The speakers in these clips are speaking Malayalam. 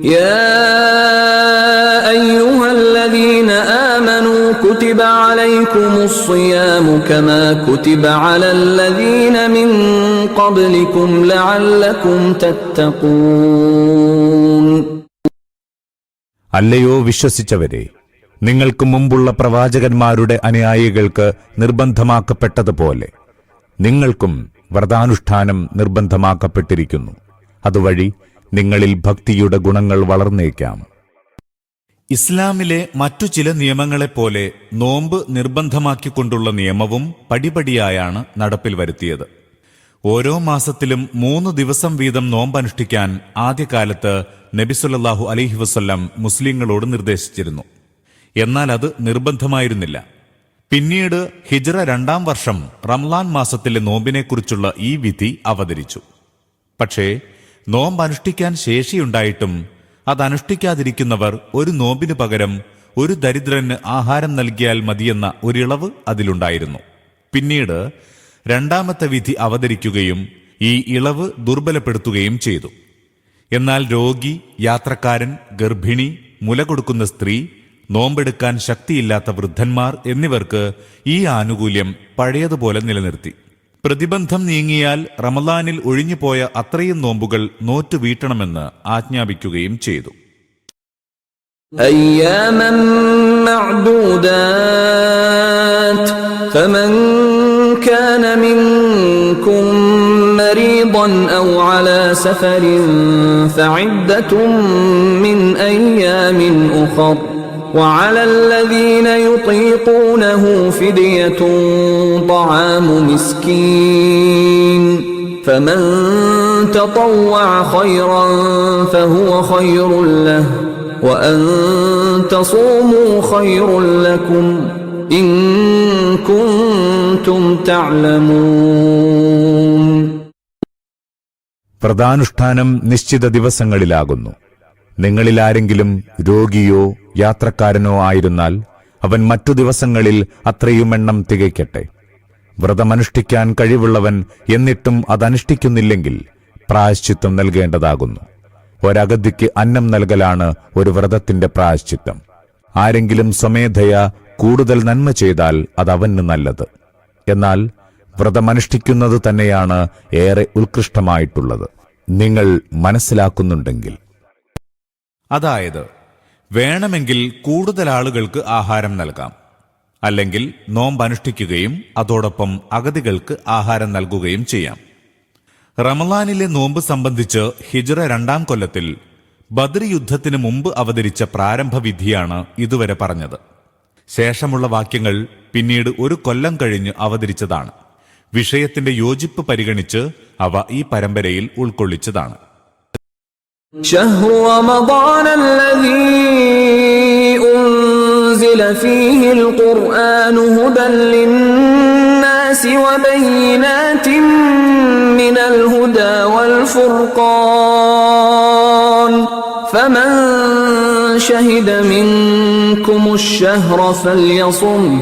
يا أيها الذين آمنوا كتب عليكم الصيام كما كتب على الذين من قبلكم لعلكم تتقون അല്ലയോ വിശ്വസിച്ചവരെ നിങ്ങൾക്ക് മുമ്പുള്ള പ്രവാചകന്മാരുടെ അനുയായികൾക്ക് നിർബന്ധമാക്കപ്പെട്ടതുപോലെ നിങ്ങൾക്കും വ്രതാനുഷ്ഠാനം നിർബന്ധമാക്കപ്പെട്ടിരിക്കുന്നു അതുവഴി നിങ്ങളിൽ ഭക്തിയുടെ ഗുണങ്ങൾ വളർന്നേക്കാം. ഇസ്ലാമിലെ മറ്റു ചില നിയമങ്ങളെപ്പോലെ നോമ്പ് നിർബന്ധമാക്കിക്കൊണ്ടുള്ള നിയമവും പടിപടിയായാണ് നടപ്പിൽ വരുത്തിയത്. ഓരോ മാസത്തിലും മൂന്ന് ദിവസം വീതം നോമ്പനുഷ്ഠിക്കാൻ ആദ്യകാലത്ത് നബിസുല്ലാഹു അലൈഹി വസ്ല്ലാം മുസ്ലിങ്ങളോട് നിർദ്ദേശിച്ചിരുന്നു. എന്നാൽ അത് നിർബന്ധമായിരുന്നില്ല. പിന്നീട് ഹിജ്റ രണ്ടാം വർഷം റംലാൻ മാസത്തിലെ നോമ്പിനെക്കുറിച്ചുള്ള ഈ വിധി അവതരിച്ചു. പക്ഷേ നോമ്പ് അനുഷ്ഠിക്കാൻ ശേഷിയുണ്ടായിട്ടും അത് അനുഷ്ഠിക്കാതിരിക്കുന്നവർ ഒരു നോമ്പിനു പകരം ഒരു ദരിദ്രന് ആഹാരം നൽകിയാൽ മതിയെന്ന ഒരിളവ് അതിലുണ്ടായിരുന്നു. പിന്നീട് രണ്ടാമത്തെ വിധി അവതരിക്കുകയും ഈ ഇളവ് ദുർബലപ്പെടുത്തുകയും ചെയ്തു. എന്നാൽ രോഗി യാത്രക്കാരൻ ഗർഭിണി മുല കൊടുക്കുന്ന സ്ത്രീ നോമ്പെടുക്കാൻ ശക്തിയില്ലാത്ത വൃദ്ധന്മാർ എന്നിവർക്ക് ഈ ആനുകൂല്യം പഴയതുപോലെ നിലനിർത്തി. പ്രതിബന്ധം നീങ്ങിയാൽ റമദാനിൽ ഒഴിഞ്ഞുപോയ അത്രയും നോമ്പുകൾ നോറ്റു വീട്ടണമെന്ന് ആജ്ഞാപിക്കുകയും ചെയ്തു أياما معدودات فمن كان منكم مريضا أو على سفر فعدة من أيام أخر وعلى الذين يطيقونه فدية طعام مسكين فمن تطوع خيرا فهو خير له وأن تصوموا خير لكم إن كنتم تعلمون വ്രതാനുഷ്ഠാനം നിശ്ചിത ദിവസങ്ങളിലാകുന്നു നിങ്ങളിൽ ആരെങ്കിലും രോഗിയോ യാത്രക്കാരനോ ആയിരുന്നാൽ അവൻ മറ്റു ദിവസങ്ങളിൽ അത്രയും എണ്ണം തികയ്ക്കട്ടെ. വ്രതമനുഷ്ഠിക്കാൻ കഴിവുള്ളവൻ എന്നിട്ടും അതനുഷ്ഠിക്കുന്നില്ലെങ്കിൽ പ്രായശ്ചിത്വം നൽകേണ്ടതാകുന്നു. ഒരഗതിക്ക് അന്നം നൽകലാണ് ഒരു വ്രതത്തിന്റെ പ്രായശ്ചിത്തം. ആരെങ്കിലും സ്വമേധയ കൂടുതൽ നന്മ ചെയ്താൽ അതവന് നല്ലത്. എന്നാൽ വ്രതമനുഷ്ഠിക്കുന്നത് തന്നെയാണ് ഏറെ ഉത്കൃഷ്ടമായിട്ടുള്ളത്. നിങ്ങൾ മനസ്സിലാക്കുന്നുണ്ടെങ്കിൽ. അതായത് വേണമെങ്കിൽ കൂടുതൽ ആളുകൾക്ക് ആഹാരം നൽകാം. അല്ലെങ്കിൽ നോമ്പ് അനുഷ്ഠിക്കുകയും അതോടൊപ്പം അഗതികൾക്ക് ആഹാരം നൽകുകയും ചെയ്യാം. റമലാനിലെ നോമ്പ് സംബന്ധിച്ച് ഹിജ്റ രണ്ടാം കൊല്ലത്തിൽ ബദ്രി യുദ്ധത്തിന് മുമ്പ് അവതരിച്ച പ്രാരംഭ വിധിയാണ് ഇതുവരെ പറഞ്ഞത്. ശേഷമുള്ള വാക്യങ്ങൾ പിന്നീട് ഒരു കൊല്ലം കഴിഞ്ഞ് അവതരിച്ചതാണ്. വിഷയത്തിന്റെ യോജിപ്പ് പരിഗണിച്ച് അവ ഈ പരമ്പരയിൽ ഉൾക്കൊള്ളിച്ചതാണ്. شهر رمضان الذي أنزل فيه القرآن هدى للناس وبينات من الهدى والفرقان فمن شهد منكم الشهر فليصم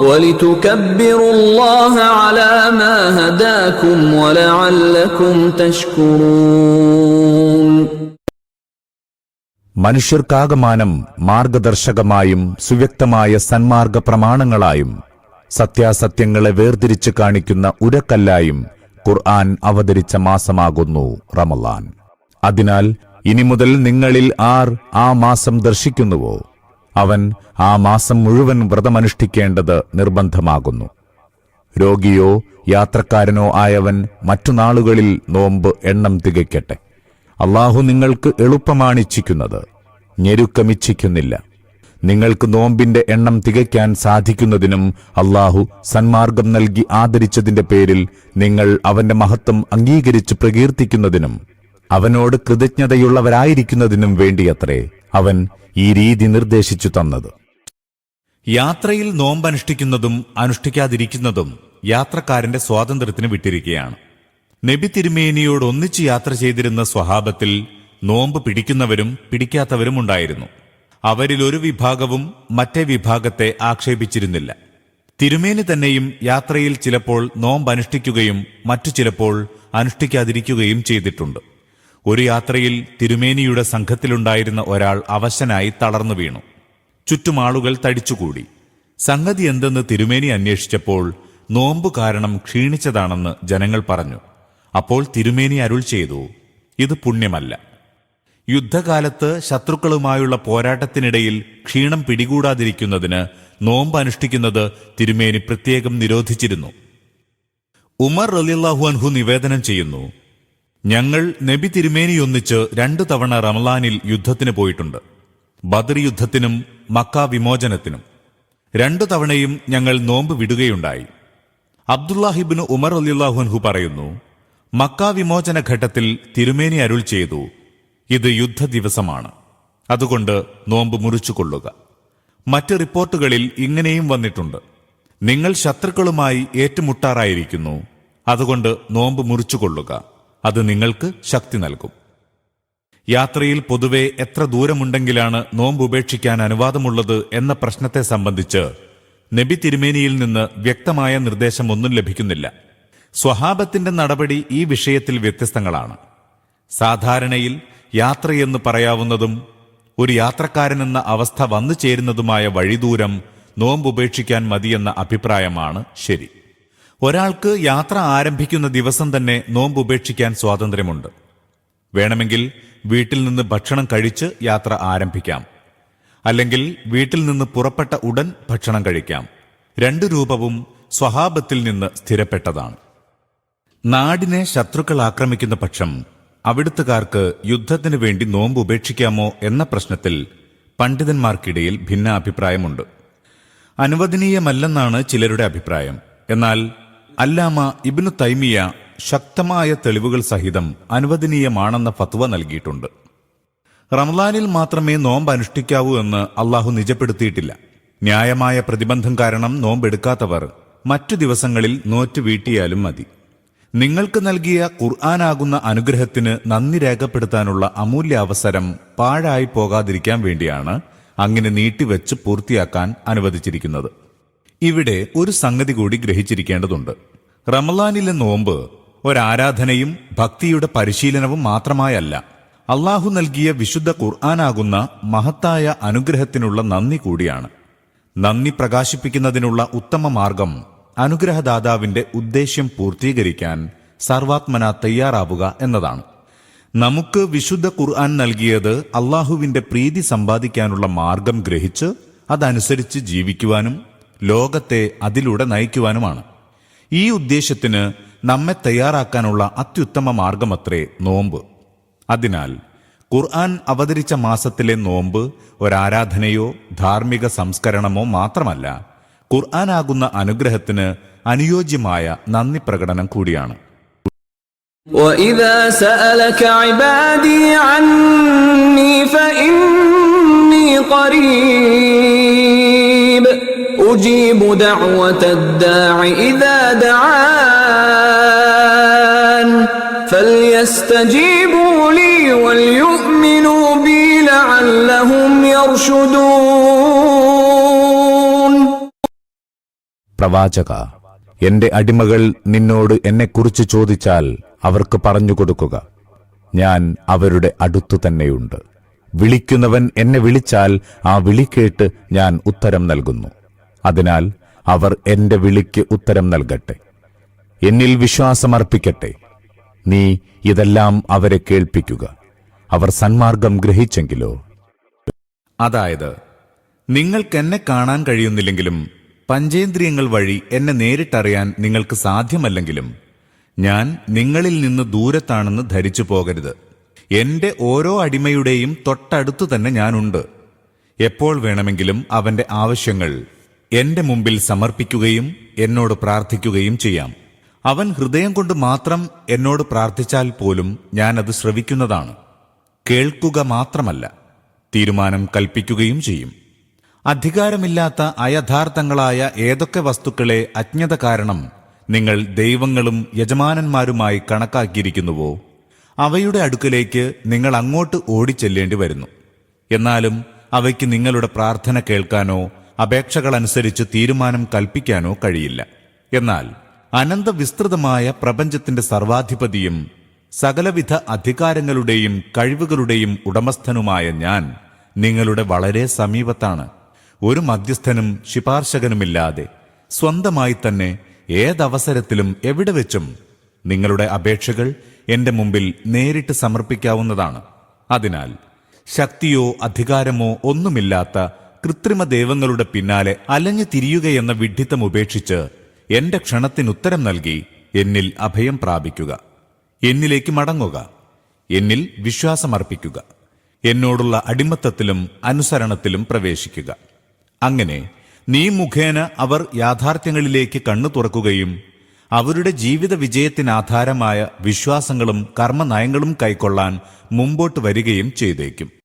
ولتكبروا الله على ما هداكم ولعلكم تشكرون മനുഷ്യർക്കാകമാനം മാർഗദർശകമായും സുവ്യക്തമായ സന്മാർഗ പ്രമാണങ്ങളായും സത്യാസത്യങ്ങളെ വേർതിരിച്ച് കാണിക്കുന്ന ഉരക്കല്ലായും ഖുർആൻ അവതരിച്ച മാസമാകുന്നു റമലാൻ അതിനാൽ ഇനി മുതൽ നിങ്ങളിൽ ആർ ആ മാസം ദർശിക്കുന്നുവോ അവൻ ആ മാസം മുഴുവൻ വ്രതമനുഷ്ഠിക്കേണ്ടത് നിർബന്ധമാകുന്നു. രോഗിയോ യാത്രക്കാരനോ ആയവൻ മറ്റു നാളുകളിൽ നോമ്പ് എണ്ണം തികയ്ക്കട്ടെ. അള്ളാഹു നിങ്ങൾക്ക് എളുപ്പമാണിച്ഛിക്കുന്നത്. ഞെരുക്കമിച്ഛിക്കുന്നില്ല. നിങ്ങൾക്ക് നോമ്പിന്റെ എണ്ണം തികയ്ക്കാൻ സാധിക്കുന്നതിനും അള്ളാഹു സന്മാർഗം നൽകി ആദരിച്ചതിന്റെ പേരിൽ നിങ്ങൾ അവന്റെ മഹത്വം അംഗീകരിച്ച് പ്രകീർത്തിക്കുന്നതിനും അവനോട് കൃതജ്ഞതയുള്ളവരായിരിക്കുന്നതിനും വേണ്ടിയത്രേ. അവൻ ഈ രീതി നിർദ്ദേശിച്ചു തന്നത്. യാത്രയിൽ നോമ്പനുഷ്ഠിക്കുന്നതും അനുഷ്ഠിക്കാതിരിക്കുന്നതും യാത്രക്കാരന്റെ സ്വാതന്ത്ര്യത്തിന് വിട്ടിരിക്കുകയാണ്. നബി തിരുമേനിയോട് ഒന്നിച്ച് യാത്ര ചെയ്തിരുന്ന സ്വഹാബത്തിൽ നോമ്പ് പിടിക്കുന്നവരും പിടിക്കാത്തവരും ഉണ്ടായിരുന്നു. അവരിൽ ഒരു വിഭാഗവും മറ്റേ വിഭാഗത്തെ ആക്ഷേപിച്ചിരുന്നില്ല. തിരുമേനി തന്നെയും യാത്രയിൽ ചിലപ്പോൾ നോമ്പ് അനുഷ്ഠിക്കുകയും മറ്റു ചിലപ്പോൾ അനുഷ്ഠിക്കാതിരിക്കുകയും ചെയ്തിട്ടുണ്ട്. ഒരു യാത്രയിൽ തിരുമേനിയുടെ സംഘത്തിലുണ്ടായിരുന്ന ഒരാൾ അവശനായി തളർന്നു വീണു. ചുറ്റും ആളുകൾ തടിച്ചുകൂടി. സംഗതി എന്തെന്ന് തിരുമേനി അന്വേഷിച്ചപ്പോൾ നോമ്പു കാരണം ക്ഷീണിച്ചതാണെന്ന് ജനങ്ങൾ പറഞ്ഞു. അപ്പോൾ തിരുമേനി അരുൾ ചെയ്തു ഇത് പുണ്യമല്ല. യുദ്ധകാലത്ത് ശത്രുക്കളുമായുള്ള പോരാട്ടത്തിനിടയിൽ ക്ഷീണം പിടികൂടാതിരിക്കുന്നതിന് നോമ്പ് അനുഷ്ഠിക്കുന്നത് തിരുമേനി പ്രത്യേകം നിരോധിച്ചിരുന്നു. ഉമർ റലിള്ളാഹു അൻഹു നിവേദനം ചെയ്യുന്നു ഞങ്ങൾ നബി തിരുമേനി ഒന്നിച്ച് രണ്ടു തവണ റമലാനിൽ യുദ്ധത്തിന് പോയിട്ടുണ്ട്. ബദർ യുദ്ധത്തിനും മക്ക വിമോചനത്തിനും. രണ്ടു തവണയും ഞങ്ങൾ നോമ്പ് വിടുകയുണ്ടായി. അബ്ദുല്ലാഹിബിന് ഉമർ അലിയുല്ലാഹുൻഹു പറയുന്നു മക്ക വിമോചന ഘട്ടത്തിൽ തിരുമേനി അരുൾ ചെയ്തു ഇത് യുദ്ധ ദിവസമാണ് അതുകൊണ്ട് നോമ്പ് മുറിച്ചുകൊള്ളുക. മറ്റ് റിപ്പോർട്ടുകളിൽ ഇങ്ങനെയും വന്നിട്ടുണ്ട്. നിങ്ങൾ ശത്രുക്കളുമായി ഏറ്റുമുട്ടാറായിരിക്കുന്നു അതുകൊണ്ട് നോമ്പ് മുറിച്ചുകൊള്ളുക. അത് നിങ്ങൾക്ക് ശക്തി നൽകും. യാത്രയിൽ പൊതുവെ എത്ര ദൂരമുണ്ടെങ്കിലാണ് നോമ്പ് ഉപേക്ഷിക്കാൻ അനുവാദമുള്ളത് എന്ന പ്രശ്നത്തെ സംബന്ധിച്ച് നബി തിരുമേനിയിൽ നിന്ന് വ്യക്തമായ നിർദ്ദേശം ഒന്നും ലഭിക്കുന്നില്ല. സ്വഹാബത്തിന്റെ നടപടി ഈ വിഷയത്തിൽ വ്യത്യസ്തങ്ങളാണ്. സാധാരണയിൽ യാത്രയെന്ന് പറയാവുന്നതും ഒരു യാത്രക്കാരനെന്ന അവസ്ഥ വന്നു ചേരുന്നതുമായ വഴിദൂരം നോമ്പ് ഉപേക്ഷിക്കാൻ മതിയെന്ന അഭിപ്രായമാണ് ശരി. ഒരാൾക്ക് യാത്ര ആരംഭിക്കുന്ന ദിവസം തന്നെ നോമ്പ് ഉപേക്ഷിക്കാൻ സ്വാതന്ത്ര്യമുണ്ട്. വേണമെങ്കിൽ വീട്ടിൽ നിന്ന് ഭക്ഷണം കഴിച്ച് യാത്ര ആരംഭിക്കാം. അല്ലെങ്കിൽ വീട്ടിൽ നിന്ന് പുറപ്പെട്ട ഉടൻ ഭക്ഷണം കഴിക്കാം. രണ്ടു രൂപവും സ്വഹാബത്തിൽ നിന്ന് സ്ഥിരപ്പെട്ടതാണ്. നാടിനെ ശത്രുക്കൾ ആക്രമിക്കുന്ന പക്ഷം അവിടുത്തുകാർക്ക് യുദ്ധത്തിനു വേണ്ടി നോമ്പ് ഉപേക്ഷിക്കാമോ എന്ന പ്രശ്നത്തിൽ പണ്ഡിതന്മാർക്കിടയിൽ ഭിന്നാഭിപ്രായമുണ്ട്. അനുവദനീയമല്ലെന്നാണ് ചിലരുടെ അഭിപ്രായം. എന്നാൽ അല്ലാമ ഇബ്നു തൈമിയ ശക്തമായ തെളിവുകൾ സഹിതം അനുവദനീയമാണെന്ന ഫത്വ നൽകിയിട്ടുണ്ട്. റംലാനിൽ മാത്രമേ നോമ്പ് അനുഷ്ഠിക്കാവൂ എന്ന് അള്ളാഹു നിജപ്പെടുത്തിയിട്ടില്ല. ന്യായമായ പ്രതിബന്ധം കാരണം നോമ്പെടുക്കാത്തവർ മറ്റു ദിവസങ്ങളിൽ നോറ്റ് വീട്ടിയാലും മതി. നിങ്ങൾക്ക് നൽകിയ ഖുർആാനാകുന്ന അനുഗ്രഹത്തിന് നന്ദി രേഖപ്പെടുത്താനുള്ള അമൂല്യ അവസരം പാഴായി പോകാതിരിക്കാൻ വേണ്ടിയാണ് അങ്ങനെ നീട്ടിവെച്ച് പൂർത്തിയാക്കാൻ അനുവദിച്ചിരിക്കുന്നത്. ഇവിടെ ഒരു സംഗതി കൂടി ഗ്രഹിച്ചിരിക്കേണ്ടതുണ്ട്. റമലാനിലെ നോമ്പ് ഒരാരാധനയും ഭക്തിയുടെ പരിശീലനവും മാത്രമായല്ല അള്ളാഹു നൽകിയ വിശുദ്ധ ഖുർആാനാകുന്ന മഹത്തായ അനുഗ്രഹത്തിനുള്ള നന്ദി കൂടിയാണ്. നന്ദി പ്രകാശിപ്പിക്കുന്നതിനുള്ള ഉത്തമ മാർഗം അനുഗ്രഹദാതാവിന്റെ ഉദ്ദേശ്യം പൂർത്തീകരിക്കാൻ സർവാത്മന തയ്യാറാവുക എന്നതാണ്. നമുക്ക് വിശുദ്ധ ഖുർആൻ നൽകിയത് അള്ളാഹുവിന്റെ പ്രീതി സമ്പാദിക്കാനുള്ള മാർഗം ഗ്രഹിച്ച് അതനുസരിച്ച് ജീവിക്കുവാനും ലോകത്തെ അതിലൂടെ നയിക്കുവാനുമാണ് ഈ ഉദ്ദേശ്യത്തിന് നമ്മെ തയ്യാറാക്കാനുള്ള അത്യുത്തമ മാർഗമത്രേ നോമ്പ് അതിനാൽ ഖുർആൻ അവതരിച്ച മാസത്തിലെ നോമ്പ് ഒരാരാധനയോ ധാർമ്മിക സംസ്കരണമോ മാത്രമല്ല ഖുർആനാകുന്ന അനുഗ്രഹത്തിന് അനുയോജ്യമായ നന്ദി പ്രകടനം കൂടിയാണ് وإذا سألك عبادي عني فإني قريب أجيب دعوة الداع إذا دعان فليستجيبوا لي وليؤمنوا بي لعلهم يرشدون പ്രവാചക എന്റെ അടിമകൾ നിന്നോട് എന്നെക്കുറിച്ച് ചോദിച്ചാൽ അവർക്ക് പറഞ്ഞു കൊടുക്കുക ഞാൻ അവരുടെ അടുത്തു തന്നെയുണ്ട് വിളിക്കുന്നവൻ എന്നെ വിളിച്ചാൽ ആ വിളി കേട്ട് ഞാൻ ഉത്തരം നൽകുന്നു അതിനാൽ അവർ എന്റെ വിളിക്ക് ഉത്തരം നൽകട്ടെ. എന്നിൽ വിശ്വാസമർപ്പിക്കട്ടെ. നീ ഇതെല്ലാം അവരെ കേൾപ്പിക്കുക. അവർ സന്മാർഗം ഗ്രഹിച്ചെങ്കിലോ? അതായത് നിങ്ങൾക്ക് എന്നെ കാണാൻ കഴിയുന്നില്ലെങ്കിലും പഞ്ചേന്ദ്രിയങ്ങൾ വഴി എന്നെ നേരിട്ടറിയാൻ നിങ്ങൾക്ക് സാധ്യമല്ലെങ്കിലും ഞാൻ നിങ്ങളിൽ നിന്ന് ദൂരത്താണെന്ന് ധരിച്ചു പോകരുത്. എന്റെ ഓരോ അടിമയുടെയും തൊട്ടടുത്തു തന്നെ ഞാനുണ്ട്. എപ്പോൾ വേണമെങ്കിലും അവന്റെ ആവശ്യങ്ങൾ എന്റെ മുമ്പിൽ സമർപ്പിക്കുകയും എന്നോട് പ്രാർത്ഥിക്കുകയും ചെയ്യാം. അവൻ ഹൃദയം കൊണ്ട് മാത്രം എന്നോട് പ്രാർത്ഥിച്ചാൽ പോലും ഞാൻ അത് ശ്രവിക്കുന്നതാണ്. കേൾക്കുക മാത്രമല്ല തീരുമാനം കൽപ്പിക്കുകയും ചെയ്യും. അധികാരമില്ലാത്ത അയഥാർത്ഥങ്ങളായ ഏതൊക്കെ വസ്തുക്കളെ അജ്ഞത കാരണം നിങ്ങൾ ദൈവങ്ങളും യജമാനന്മാരുമായി കണക്കാക്കിയിരിക്കുന്നുവോ അവയുടെ അടുക്കലേക്ക് നിങ്ങൾ അങ്ങോട്ട് ഓടിച്ചെല്ലേണ്ടി വരുന്നു എന്നാലും അവയ്ക്ക് നിങ്ങളുടെ പ്രാർത്ഥന കേൾക്കാനോ അപേക്ഷകളനുസരിച്ച് തീരുമാനം കൽപ്പിക്കാനോ കഴിയില്ല. എന്നാൽ അനന്തവിസ്തൃതമായ പ്രപഞ്ചത്തിന്റെ സർവാധിപതിയും സകലവിധ അധികാരങ്ങളുടെയും കഴിവുകളുടെയും ഉടമസ്ഥനുമായ ഞാൻ നിങ്ങളുടെ വളരെ സമീപത്താണ്. ഒരു മധ്യസ്ഥനും ശിപാർശകനുമില്ലാതെ സ്വന്തമായി തന്നെ ഏതവസരത്തിലും എവിടെ വെച്ചും നിങ്ങളുടെ അപേക്ഷകൾ എന്റെ മുമ്പിൽ നേരിട്ട് സമർപ്പിക്കാവുന്നതാണ്. അതിനാൽ ശക്തിയോ അധികാരമോ ഒന്നുമില്ലാത്ത കൃത്രിമ ദൈവങ്ങളുടെ പിന്നാലെ അലഞ്ഞു തിരിയുകയെന്ന വിഡ്ഢിത്തം ഉപേക്ഷിച്ച് എന്റെ ക്ഷണത്തിനുത്തരം നൽകി എന്നിൽ അഭയം പ്രാപിക്കുക. എന്നിലേക്ക് മടങ്ങുക. എന്നിൽ വിശ്വാസമർപ്പിക്കുക. എന്നോടുള്ള അടിമത്തത്തിലും അനുസരണത്തിലും പ്രവേശിക്കുക. അങ്ങനെ നീ മുഖേന അവർ യാഥാർത്ഥ്യങ്ങളിലേക്ക് കണ്ണു തുറക്കുകയും അവരുടെ ജീവിത വിജയത്തിനാധാരമായ വിശ്വാസങ്ങളും കർമ്മനയങ്ങളും കൈക്കൊള്ളാൻ മുമ്പോട്ട് വരികയും ചെയ്തേക്കും.